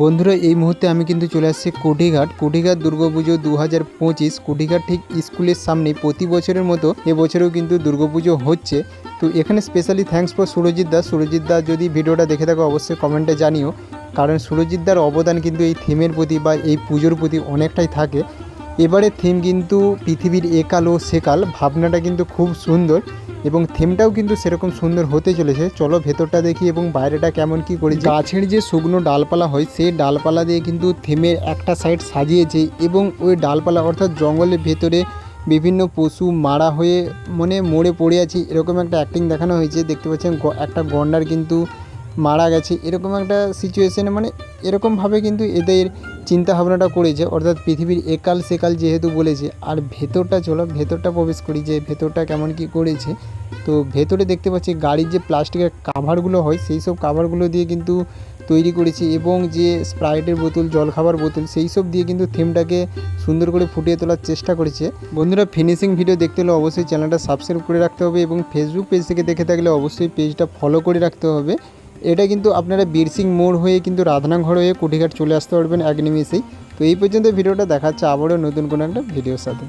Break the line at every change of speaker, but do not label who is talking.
বন্ধুরা, এই মুহূর্তে আমি কিন্তু চলে আসছি কুঠিঘাট। কুঠিঘাট দুর্গাপুজো দু হাজার পঁচিশ। কুঠিঘাট ঠিক স্কুলের সামনে প্রতি বছরের মতো এবছরেও কিন্তু দুর্গাপুজো হচ্ছে। তো এখানে specially thanks for Surajit da. Surajit da যদি ভিডিওটা দেখে থাকো, অবশ্যই কমেন্টে জানিও। কারণ সুরজিৎ দার অবদান কিন্তু এই থিমের প্রতি বা এই পুজোর প্রতি অনেকটাই থাকে। এবারে থিম কিন্তু পৃথিবীর একাল ও সেকাল, ভাবনাটা কিন্তু খুব সুন্দর এবং থিমটাও কিন্তু সেরকম সুন্দর হতে চলেছে। চলো ভেতরটা দেখি এবং বাইরেটা কেমন কি করেছে। গাছের যে শুকনো ডালপালা হয়, সেই ডালপালা দিয়ে কিন্তু থিমের একটা সাইড সাজিয়েছে এবং ওই ডালপালা অর্থাৎ জঙ্গলের ভেতরে বিভিন্ন পশু মারা হয়ে মানে মরে পড়ে আছে। এরকম একটা অ্যাক্টিং দেখানো হয়েছে। দেখতে পাচ্ছেন একটা গন্ডার কিন্তু মারা গেছে। এরকম একটা সিচুয়েশানে মানে এরকমভাবে কিন্তু এদের চিন্তা ভাবনাটা করেছে, অর্থাৎ পৃথিবীর একাল সেকাল যেহেতু বলেছে, আর ভেতরটা চলো, ভেতরটা প্রবেশ করি যে ভেতরটা কেমন কি করেছে, তো ভেতরে দেখতে পাচ্ছি গাড়ির যে প্লাস্টিকের কাভারগুলো হয়, সেই সব কাভারগুলো দিয়ে কিন্তু তৈরি করেছে এবং যে স্প্রাইটের বোতল, জলখাবার বোতল, সেই সব দিয়ে কিন্তু থিমটাকে সুন্দর করে ফুটিয়ে তোলার চেষ্টা করেছে। বন্ধুরা ফিনিশিং ভিডিও দেখতে হলে অবশ্যই চ্যানেলটা সাবস্ক্রাইব করে রাখতে হবে এবং ফেসবুক পেজ থেকে দেখে থাকলে অবশ্যই পেজটা ফলো করে রাখতে হবে। এটা কিন্তু আপনারা বীরসিং মোড় হয়ে কিন্তু রাধনাঘর হয়ে কুঠিঘাট চলে আসতে পারবেন এক নিমিষেই। তো এই পর্যন্ত ভিডিওটা দেখাচ্ছে আবারও নতুন কোনো একটা ভিডিওর সাথে।